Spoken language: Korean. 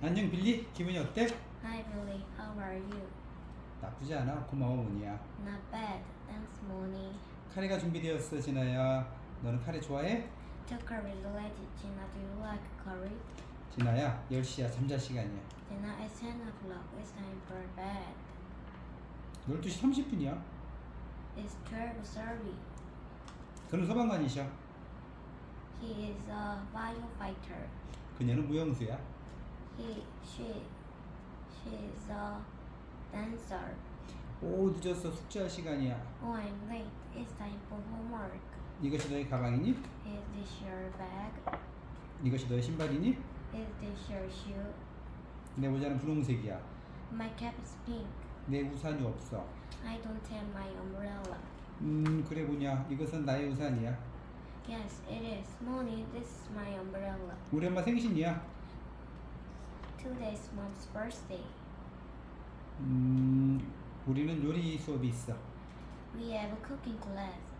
안녕 빌리 기분이 어때? Hi Billy, how are you? 나쁘지 않아 고마워 문이야 Not bad, thanks Moni. 카레가 준비되었어 진아야 너는 카레 좋아해? To curry related, Gina, do you like curry? 진아야 10시야 잠잘 시간이야 Gina, it's 10 o'clock, it's time for bed. 12시 30분이야 It's 12.30. 그는 소방관이셔 He is a firefighter. 그녀는 무용수야 He, she, she is a dancer. 오 늦었어 숙제할 시간이야 Oh, I'm late. It's time for homework. 이것이 너의 가방이니? Is this your bag? 이것이 너의 신발이니? Is this your shoe? 내 모자는 분홍색이야 My cap is pink. 내 우산이 없어 I don't have my umbrella. 음 그래 보냐 이것은 나의 우산이야 Yes, it is. Moni, this is my umbrella. 우리 엄마 생신이야 Today's mom's birthday. 음 우리는 요리 수업이 있어 We have a cooking class.